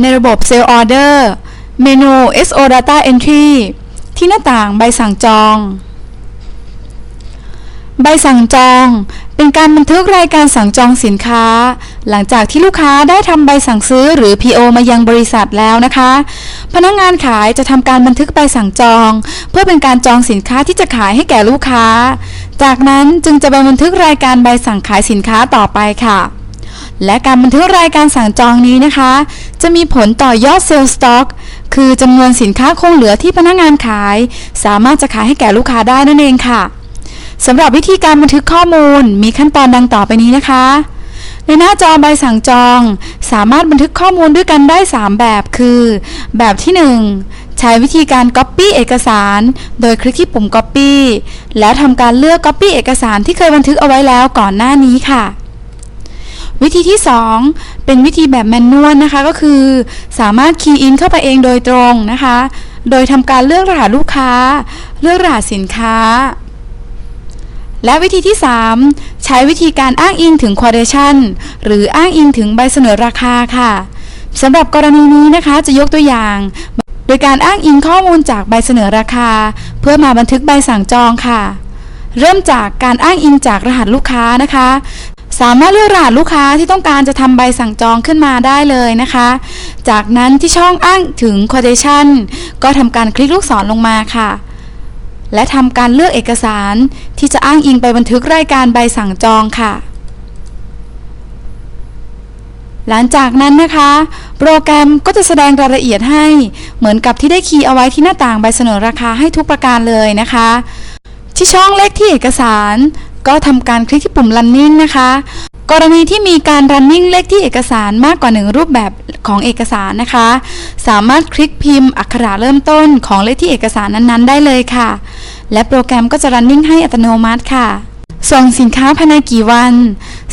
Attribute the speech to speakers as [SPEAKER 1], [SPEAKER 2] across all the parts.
[SPEAKER 1] ในระบบ Sale Order เมนู SO Data Entry ที่หน้าต่างใบสั่งจอง ใบสั่งจอง เป็นการบันทึกรายการสั่งจองสินค้า หลังจากที่ลูกค้าได้ทำใบสั่งซื้อหรือ PO มายังบริษัทแล้วนะคะ พนักงานขายจะทำการบันทึกใบสั่งจอง เพื่อเป็นการจองสินค้าที่จะขายให้แก่ลูกค้า จากนั้นจึงจะไปบันทึกรายการใบสั่งขายสินค้าต่อไปค่ะ และการบันทึกรายการสั่งจองนี้นะคะ จะมีผลต่อยอดเซลล์สต็อกคือจำนวนสินค้าคงเหลือที่พนักงานขาย สามารถจะขายให้แก่ลูกค้าได้นั่นเองค่ะสำหรับวิธีการบันทึกข้อมูลมีขั้นตอนดังต่อไปนี้นะคะ ในหน้าจอใบสั่งจอง สามารถบันทึกข้อมูลด้วยกันได้ 3 แบบคือ แบบที่ 1 ใช้วิธีการ Copy เอกสาร โดยคลิกที่ปุ่ม Copy แล้วทำการเลือก Copy เอกสารที่เคยบันทึกเอาไว้แล้วก่อนหน้านี้ค่ะ วิธีที่ 2 เป็นวิธีแบบแมนนวลนะคะ ก็คือสามารถคีย์อินเข้าไปเองโดยตรงนะคะ โดยทำการเลือกรหัสลูกค้า เลือกรหัสสินค้า และวิธีที่ 3 ใช้วิธีการอ้างอิงถึง quotation หรืออ้างอิงถึงใบเสนอราคาค่ะสำหรับกรณีนี้นะคะจะยกตัวอย่าง โดยการอ้างอิงข้อมูลจากใบเสนอราคา เพื่อมาบันทึกใบสั่งจองค่ะเริ่มจากการอ้างอิงจากรหัสลูกค้านะคะ สามารถเลือกรหัสลูกค้าที่ต้องการจะทำใบสั่งจองขึ้นมาได้เลยนะคะ จากนั้นที่ช่องอ้างถึง quotation ก็ทำการคลิกลูกศรลงมาค่ะ และทำการเลือกเอกสารที่จะอ้างอิงไปบันทึกรายการใบสั่งจองค่ะ หลังจากนั้นนะคะ โปรแกรมก็จะแสดงรายละเอียดให้ เหมือนกับที่ได้คีย์เอาไว้ที่หน้าต่างใบเสนอราคาให้ทุกประการเลยนะคะ ที่ช่องเลขที่เอกสาร ก็ทำการคลิกที่ปุ่ม running นะคะ กรณีที่มีการ running เลขที่เอกสารมากกว่าหนึ่งรูปแบบของเอกสารนะคะ สามารถคลิกพิมพ์อักขระเริ่มต้นของเลขที่เอกสารนั้นๆ ได้เลยค่ะ และโปรแกรมก็จะ running ให้อัตโนมัติค่ะส่งสินค้าภายในกี่วัน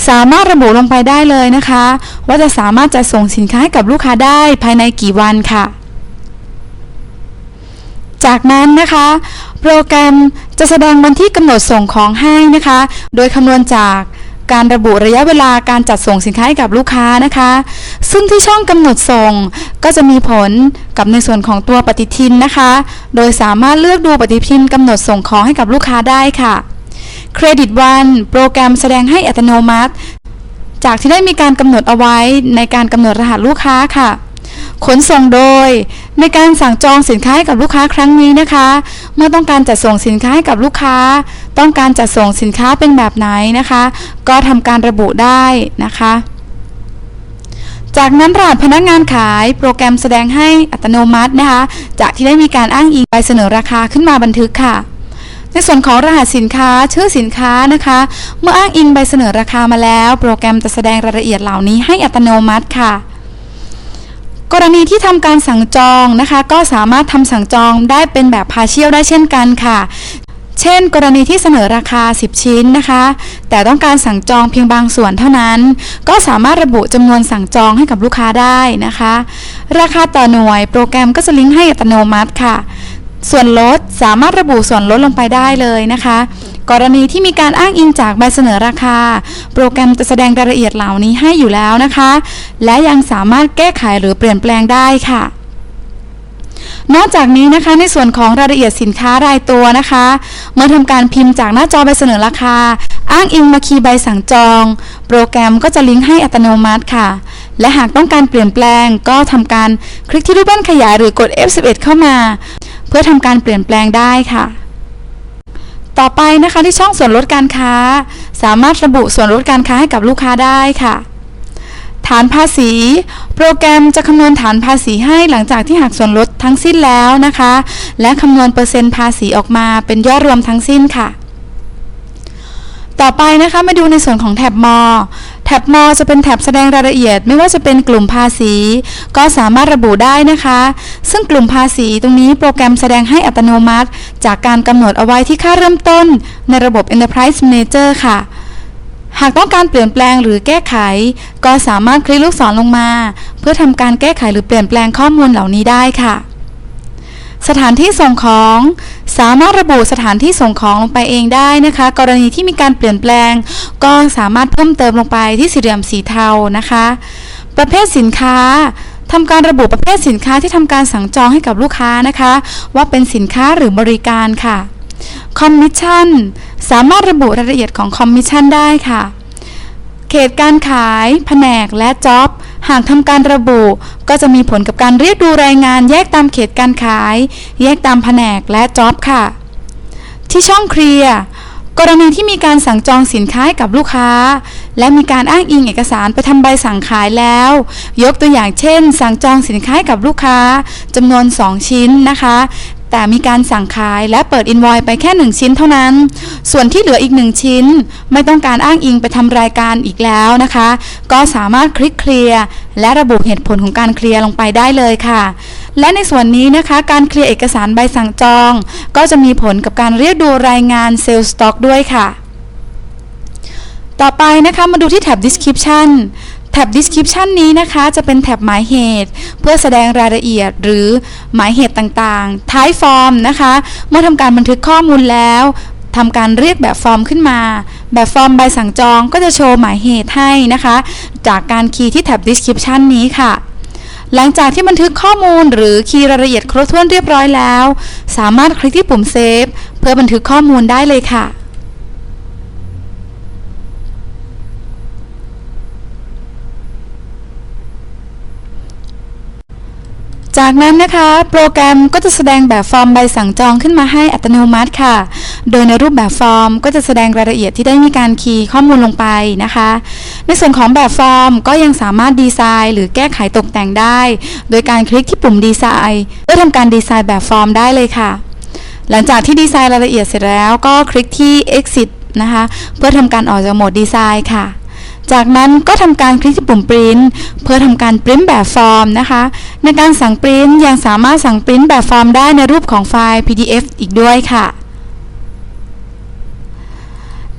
[SPEAKER 1] สามารถระบุลงไปได้เลยนะคะ ว่าจะสามารถจะส่งสินค้าให้กับลูกค้าได้ภายในกี่วันค่ะ จากนั้นนะคะ โปรแกรมจะแสดงวันที่กำหนดส่งของให้นะคะ โดยคำนวณจากการระบุระยะเวลาการจัดส่งสินค้าให้กับลูกค้านะคะ ซึ่งที่ช่องกำหนดส่งก็จะมีผลกับในส่วนของตัวปฏิทินนะคะ โดยสามารถเลือกดูปฏิทินกำหนดส่งของให้กับลูกค้าได้ค่ะ เครดิตวันโปรแกรมแสดงให้อัตโนมัติ จากที่ได้มีการกำหนดเอาไว้ในการกำหนดรหัสลูกค้าค่ะ ขนส่งโดย ในการสั่งจองสินค้าให้กับลูกค้าครั้งนี้นะคะ เมื่อต้องการจัดส่งสินค้าให้กับลูกค้า ต้องการจัดส่งสินค้าเป็นแบบไหนนะคะ ก็ทำการระบุได้นะคะ จากนั้นรหัสพนักงานขายโปรแกรมแสดงให้อัตโนมัตินะคะ จากที่ได้มีการอ้างอิงใบเสนอราคาขึ้นมาบันทึกค่ะในส่วนของรหัสสินค้าชื่อสินค้านะคะ เมื่ออ้างอิงใบเสนอราคามาแล้ว โปรแกรมจะแสดงรายละเอียดเหล่านี้ให้อัตโนมัติค่ะ กรณีที่ทำการสั่งจองนะคะ ก็สามารถทำสั่งจองได้เป็นแบบพาเชียลได้เช่นกันค่ะ เช่น กรณีที่เสนอราคา 10 ชิ้นนะคะ แต่ต้องการสั่งจองเพียงบางส่วนเท่านั้น ก็สามารถระบุจำนวนสั่งจองให้กับลูกค้าได้นะคะ ราคาต่อหน่วยโปรแกรมก็จะลิงก์ให้อัตโนมัติค่ะ ส่วนลดสามารถระบุส่วนลดลงไปได้เลยนะคะ กรณีที่มีการอ้างอิงจากใบเสนอราคา โปรแกรมจะแสดงรายละเอียดเหล่านี้ให้อยู่แล้วนะคะ และยังสามารถแก้ไขหรือเปลี่ยนแปลงได้ค่ะ นอกจากนี้นะคะในส่วนของรายละเอียดสินค้ารายตัวนะคะ เมื่อทำการพิมพ์จากหน้าจอใบเสนอราคา อ้างอิงมาคีย์ใบสั่งจอง โปรแกรมก็จะลิงก์ให้อัตโนมัติค่ะ และหากต้องการเปลี่ยนแปลงก็ทำการคลิกที่รูปแป้นขยายหรือกด F11 เข้ามา เพื่อทำการเปลี่ยนแปลงได้ค่ะ ต่อไปนะคะที่ช่องส่วนลดการค้า สามารถระบุส่วนลดการค้าให้กับลูกค้าได้ค่ะ ฐานภาษี โปรแกรมจะคำนวณฐานภาษีให้หลังจากที่หักส่วนลดทั้งสิ้นแล้วนะคะ และคำนวณเปอร์เซ็นต์ภาษีออกมาเป็นยอดรวมทั้งสิ้นค่ะต่อไปนะคะมาดูในส่วนของแท็บมอ แท็บมอจะเป็นแท็บแสดงรายละเอียด ไม่ว่าจะเป็นกลุ่มภาษี ก็สามารถระบุได้นะคะ ซึ่งกลุ่มภาษีตรงนี้โปรแกรมแสดงให้อัตโนมัติ จากการกำหนดเอาไว้ที่ค่าเริ่มต้น ในระบบ Enterprise Manager ค่ะหากต้องการเปลี่ยนแปลงหรือแก้ไข ก็สามารถคลิกลูกศรลงมา เพื่อทำการแก้ไขหรือเปลี่ยนแปลงข้อมูลเหล่านี้ได้ค่ะ สถานที่ส่งของ สามารถระบุสถานที่ส่งของลงไปเองได้นะคะ กรณีที่มีการเปลี่ยนแปลง ก็สามารถเพิ่มเติมลงไปที่สี่เหลี่ยมสีเทานะคะ ประเภทสินค้าทำการระบุประเภทสินค้าที่ทำการสั่งจองให้กับลูกค้านะคะ ว่าเป็นสินค้าหรือบริการค่ะคอมมิชชั่นสามารถระบุรายละเอียดของคอมมิชชั่นได้ค่ะ เขตการขาย แผนกและจ็อบ หากทำการระบุ ก็จะมีผลกับการเรียกดูรายงานแยกตามเขตการขาย แยกตามแผนกและจ็อบค่ะ ที่ช่องเคลียร์กรณีที่มีการสั่งจองสินค้าให้กับลูกค้า และมีการอ้างอิงเอกสารไปทำใบสั่งขายแล้ว ยกตัวอย่างเช่น สั่งจองสินค้าให้กับลูกค้าจำนวน 2 ชิ้นนะคะ แต่มีการสั่งขายและเปิดอินวอยไปแค่ 1 ชิ้นเท่านั้น ส่วนที่เหลืออีก 1 ชิ้น ไม่ต้องการอ้างอิงไปทำรายการอีกแล้วนะคะ ก็สามารถคลิกเคลียร์และระบุเหตุผลของการเคลียร์ลงไปได้เลยค่ะ และในส่วนนี้นะคะ การเคลียร์เอกสารใบสั่งจอง ก็จะมีผลกับการเรียกดูรายงานเซลล์สต็อกด้วยค่ะ ต่อไปนะคะมาดูที่แท็บ description แท็บ description นี้นะคะจะเป็นแท็บหมายเหตุ เพื่อแสดงรายละเอียดหรือหมายเหตุต่างๆ ท้ายฟอร์มนะคะ เมื่อทำการบันทึกข้อมูลแล้วทำการเรียกแบบฟอร์มขึ้นมา แบบฟอร์มใบสั่งจองก็จะโชว์หมายเหตุให้นะคะ จากการคีย์ที่แท็บ description นี้ค่ะ หลังจากที่บันทึกข้อมูลหรือคีย์รายละเอียดครบถ้วนเรียบร้อยแล้ว สามารถคลิกที่ปุ่มเซฟเพื่อบันทึกข้อมูลได้เลยค่ะ จากนั้นนะคะ โปรแกรมก็จะแสดงแบบฟอร์มใบสั่งจองขึ้นมาให้อัตโนมัติค่ะ โดยในรูปแบบฟอร์ม ก็จะแสดงรายละเอียดที่ได้มีการคีย์ข้อมูลลงไปนะคะ ในส่วนของแบบฟอร์มก็ยังสามารถดีไซน์ หรือแก้ไขตกแต่งได้ โดยการคลิกที่ปุ่มดีไซน์เพื่อทำการดีไซน์แบบฟอร์มได้เลยค่ะ หลังจากที่ดีไซน์รายละเอียดเสร็จแล้วก็คลิกที่ exit นะคะ เพื่อทำการออกจากโหมดดีไซน์ค่ะ จากนั้นก็ทำการคลิกที่ปุ่มปริ้นเพื่อทำการปริ้นแบบฟอร์มนะคะ ในการสั่งปริ้นยังสามารถสั่งปริ้นแบบฟอร์มได้ในรูปของไฟล์ PDF อีกด้วยค่ะ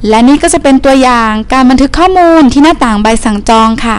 [SPEAKER 1] และนี่ก็จะเป็นตัวอย่างการบันทึกข้อมูลที่หน้าต่างใบสั่งจองค่ะ